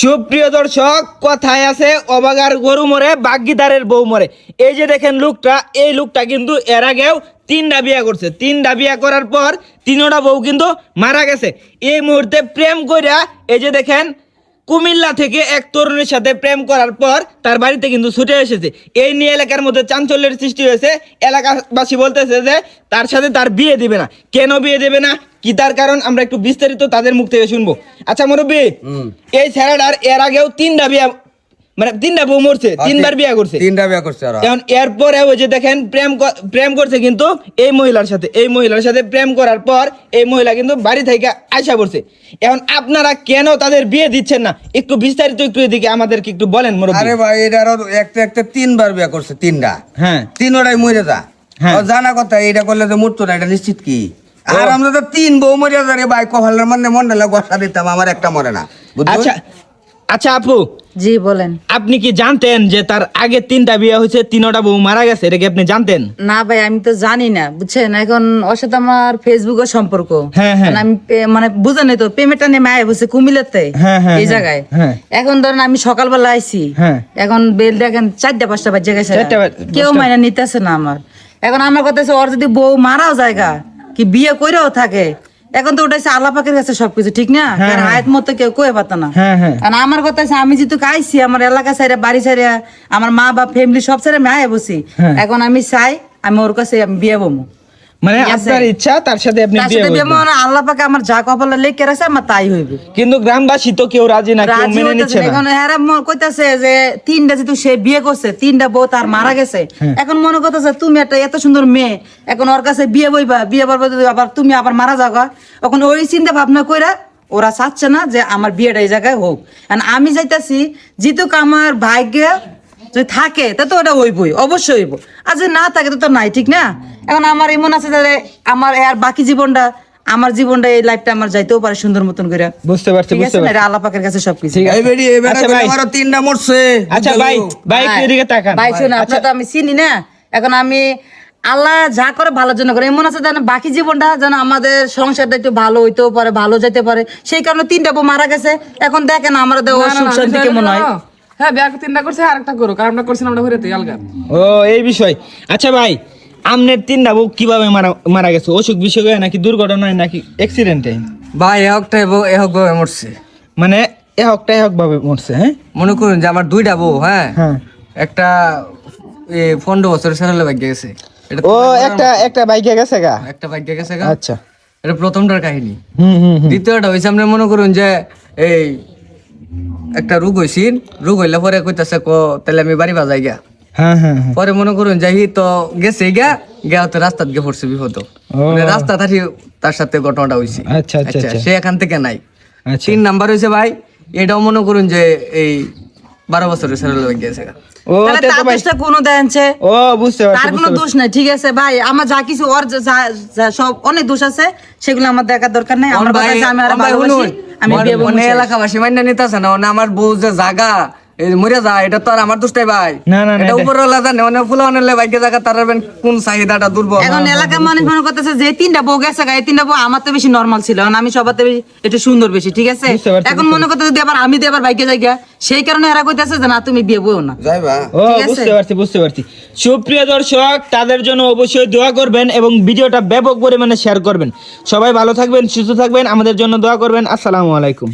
সুপ্রিয় দর্শক, কথায় আছে, অবাগার গরু মরে, বাগিদারের বউ মরে। এই যে দেখেন লোকটা, এই লোকটা কিন্তু এর আগেও তিনটা বিয়া করছে। তিনটা বিয়া করার পর তিনোটা বউ কিন্তু মারা গেছে। এই মুহূর্তে প্রেম কইরা, এই যে দেখেন কুমিল্লা থেকে এক তরুণের সাথে প্রেম করার পর তার বাড়িতে কিন্তু ছুটে এসেছে। এই নিয়ে এলাকার মধ্যে চাঞ্চল্যের সৃষ্টি হয়েছে। এলাকাবাসী বলতেছে যে তার সাথে তার বিয়ে দেবে না। কেন বিয়ে দেবে না? কি তার কারণ? আমরা একটু বিস্তারিত তাদের মুখ থেকে শুনব। আচ্ছা মুরব্বী এই ছেলেটার এর আগেও তিনটা বিয়া মানে তিনটা বউ মরছে তিনবার বিয়া করছে। তিনটা বিয়া করছে আর এখন এরপরে ওই যে দেখেন প্রেম প্রেম করছে কিন্তু এই মহিলার সাথে। এই মহিলার সাথে প্রেম করার পর এই মহিলা কিন্তু বাড়ি থেকে আশা করছে এখন আপনারা কেন তাদের বিয়ে দিচ্ছেন না? একটু বিস্তারিত একটু এদিকে আমাদেরকে একটু বলেন আরে ভাই এটারও একটা একটা তিনবার বিয়া করছে তিনটা। হ্যাঁ। তিনোটাই মরে যা। হ্যাঁ। জানা কথা এটা করলে তো মরতো না এটা নিশ্চিত কি? আর আমরা তো তিন বউ মরে যা রে ভাই কপালের মানে মন্ডলে গসা দিতাম আমার একটা মরে না? আচ্ছা আচ্ছা আপু। জি বলেন। আপনি কি জানতেন যে তার আগে তিনটা বিয়ে হয়েছে তিনটা বউ মারা গেছে? এটা কি আপনি জানতেন? না ভাই আমি তো জানি না বুঝছেন? এখন ওর সাথে আমার ফেসবুকে সম্পর্ক। হ্যাঁ, হ্যাঁ। আমি পে- মানে বুঝেন তো পেমেন্টটা নেমে আয় বসে কুমিল্লাতে হ্যাঁ, এই জায়গায়। এখন ধরেন আমি সকালবেলা আইছি। এখন বেল দেখেন চারটা পাঁচটা বাজে গেছে। কেউ। মাইনা নিতেছে না আমার। এখন আমার কথা ওর যদি বউ মারাও জায়গা কি বিয়ে করেও থাকে এখন তো ওটা হচ্ছে আল্লাহ পাকের কাছে সবকিছু ঠিক না আর কারণ হ্যাঁ। মতো কেউ কয়ে পাতো না হ্যাঁ, হ্যাঁ। আমার কথা আছে আমি যেহেতু খাইছি আমার এলাকা সাইডে বাড়ি সাইডে আমার মা বা ফ্যামিলি সব সাইডে আমি আয় বসি হ্যাঁ। এখন আমি চাই আমি ওর কাছে আমি বিয়ে বমু মানে আপনার ইচ্ছা তার সাথে আপনি বিয়ে করবেন। মানে আল্লাহ পাকে আমার যা কপালে লেখে রাখছে আমার তাই হইবে কিন্তু গ্রামবাসী তো কেউ রাজি না কেউ মেনে নিচ্ছে না। এখন হেরা ম- কইতাছে যে তিনটা যেহেতু সে বিয়ে করছে তিনটা বউ তার মারা গেছে হ্যাঁ। এখন মনে করতেছে তুমি একটা এত সুন্দর মেয়ে এখন ওর কাছে বিয়ে বইবা বিয়ে বলবা যদি আবার তুমি আবার মারা যাওয়া এখন ওই চিন্তা ভাবনা কইরা ওরা চাচ্ছে না যে আমার বিয়েটা এই জায়গায় হোক আমি যাইতাছি যেটুক আমার ভাগ্যে যদি থাকে তা তো ওটা হইবই অবশ্যই হইব। আর যদি না থাকে তো তো নাই ঠিক না? এখন আমার এমন আছে যে আমার আর বাকি জীবনটা আমার জীবনটা এই লাইফটা আমার যাইতেও পারে সুন্দর মতন করে। বুঝতে পারছি বুঝতে পারছি। আল্লাহ পাকের কাছে সবকিছু। ঠিক আছে। এই বেডি এই বেটা আচ্ছা ভাই। আমারও তিনটা মরছে। আচ্ছা ভাই ভাই একটু এদিকে তাকান। ভাই শুনুন আচ্ছা। আপনার তো আমি চিনি না? এখন আমি আল্লাহ যা করে ভালোর জন্য করে। এমন আছে যেন বাকি জীবনটা যেন আমাদের সংসারটা একটু ভালো হইতেও পারে ভালো যেতে পারে। সেই কারণে তিনটা বউ মারা গেছে। এখন দেখেন আমাদের ও সুখ শান্তি কেমন হয়। হ্যাঁ বিয়া তিনটা করছে আর একটা করো কারণ আমরা করছিলাম আমরা ঘুরে আলগা। ও এই বিষয়। আচ্ছা ভাই আমনের তিনটা বউ কীভাবে মারা মারা গেছে? অসুখ বিসুখ হয় নাকি দুর্ঘটনায় নাকি অ্যাক্সিডেন্টে ভাই বউ এক ভাবে মরছে। মানে এহকটা এহক ভাবে মরছে হ্যাঁ? মনে করুন যে আমার দুইটা বউ হ্যাঁ? হ্যাঁ। একটা এ পনেরো বছর সেরালে ভাগ্য গেছে। ও একটা একটা বাইকে গেছে গা? একটা ভাগ্য গেছে গা। আচ্ছা। এটা প্রথমটার কাহিনী। হুম হুম। দ্বিতীয়টা হয়েছে আপনি মনে করুন যে এই একটা রোগ হয়েছিল রোগ হইলে পরে কইতাছে ক তাহলে আমি বাড়ি বাজাই গা হ্যাঁ হ্যাঁ হ্যাঁ। পরে মনে করুন যাই তো গেছে গা গা তো রাস্তা গিয়ে পড়ছে বিপদ মানে রাস্তা থাকি তার সাথে ঘটনাটা হয়েছে আচ্ছা, আচ্ছা, আচ্ছা। সে এখান থেকে নাই। আচ্ছা। তিন নাম্বার হয়েছে ভাই এটাও মনে করুন যে এই বারো গেছে ও কোনো দেনছে ও বুঝতে তার কোনো দোষ নাই ঠিক আছে ভাই আমার যা কিছু ওর সব অনেক দোষ আছে সেগুলো আমার দেখার দরকার নেই। আমার আমি আর। এলাকাবাসী নিতেছে না আমার বউ যে জাগা এই মরে যায় এটা তো আর আমার দোষটাই ভাই। না, না, না, এটা এটা- উপরওয়ালা জানে অনেক ফুলা অনেক ভাগ্য জায়গা কোন চাহিদাটা দুর্বল? এখন এলাকার মানুষ মনে করতেছে যে তিনটা বউ গেছে গা, এই তিনটা বউ আমার তো বেশি নর্মাল ছিল কারণ আমি সবার একটু সুন্দর বেশি ঠিক আছে? এখন মনে করতে যদি আবার আমি দিয়ে আবার বাইকে যাই সেই কারণে এরা কইতেছে যে না তুমি বিয়ে বউ না। যাইবা ও বুঝতে পারছি বুঝতে পারছি। সুপ্রিয় দর্শক তাদের জন্য অবশ্যই দোয়া করবেন এবং ভিডিওটা ব্যাপক পরিমাণে শেয়ার করবেন। সবাই ভালো থাকবেন সুস্থ থাকবেন আমাদের জন্য দোয়া করবেন। আসসালামু আলাইকুম।